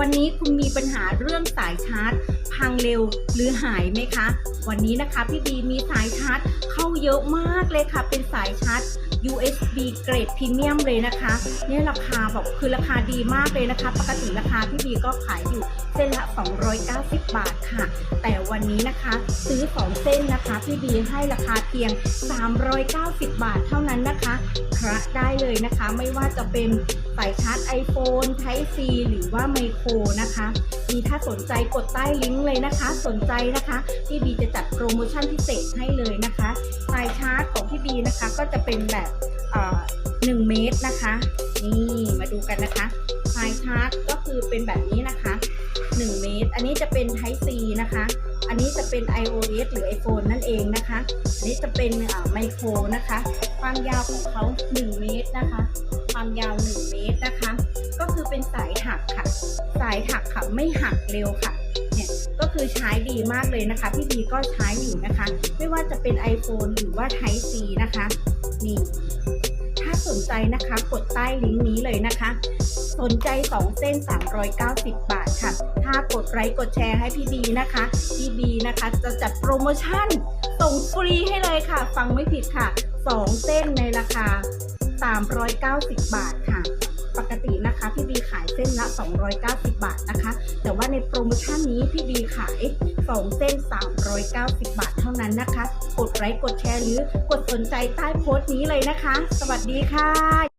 วันนี้คุณมีปัญหาเรื่องสายชาร์จ พังเร็วหรือหายไหมคะ วันนี้นะคะพี่บีมีสายชาร์จเข้าเยอะมากเลยค่ะ เป็นสายชาร์จ USB เกรดพรีเมียมเลยนะคะเนี่ยราคาแบบคือราคาดีมากเลยนะคะ ปกติราคาพี่บีก็ขายอยู่เส้นละ 290 บาทค่ะ แต่วันนี้นะคะ ซื้อ 2 เส้นนะคะพี่บีให้ราคาเพียง 390 บาทเท่านั้นนะคะคระได้เลยนะคะ ไม่ว่าจะเป็นสายชาร์จ iPhone Type C หรือว่าไมโครนะคะ มีถ้าสนใจกดใต้ลิงก์เลยนะคะ สนใจนะคะพี่บีจะจัดโปรโมชั่นพิเศษให้เลยนะคะสายชาร์จของพี่บีนะคะก็จะเป็นแบบเอ่อ1เมตรนะคะ นี่มาดูกันนะคะสายชาร์จก็คือเป็นแบบนี้นะคะ 1 เมตร อันนี้จะเป็น Type C นะคะอันนี้จะเป็น iOS หรือ iPhone นั่นเองนะคะ อันนี้จะเป็นไมโครนะคะ ความยาวของเขา 1 เมตรนะคะ ความยาว 1 เมตรนะคะ ก็คือเป็นสายหักค่ะ สายหักค่ะ ไม่หักเร็วค่ะ ก็คือใช้ดีมากเลยนะคะ พี่บีก็ใช้อยู่นะคะ ไม่ว่าจะเป็น iPhone หรือว่า Type C นะคะนี่ถ้าสนใจนะคะกดใต้ลิงก์นี้เลยนะคะ สนใจ 2 เส้น 390 บาทค่ะ ถ้ากดไลค์กดแชร์ให้พี่บีนะคะ พี่บีนะคะจะจัดโปรโมชั่นส่งฟรีให้เลยค่ะ ฟังไม่ผิดค่ะ 2 เส้นในราคา 390 บาทค่ะปกติ นะคะพี่บีขายเส้นละ 290 บาทนะคะ แต่ว่าในโปรโมชั่นนี้พี่บีขาย 2 เส้น 390 บาทเท่านั้นนะคะ กดไลค์กดแชร์หรือกดสนใจใต้โพสต์นี้เลยนะคะ สวัสดีค่ะ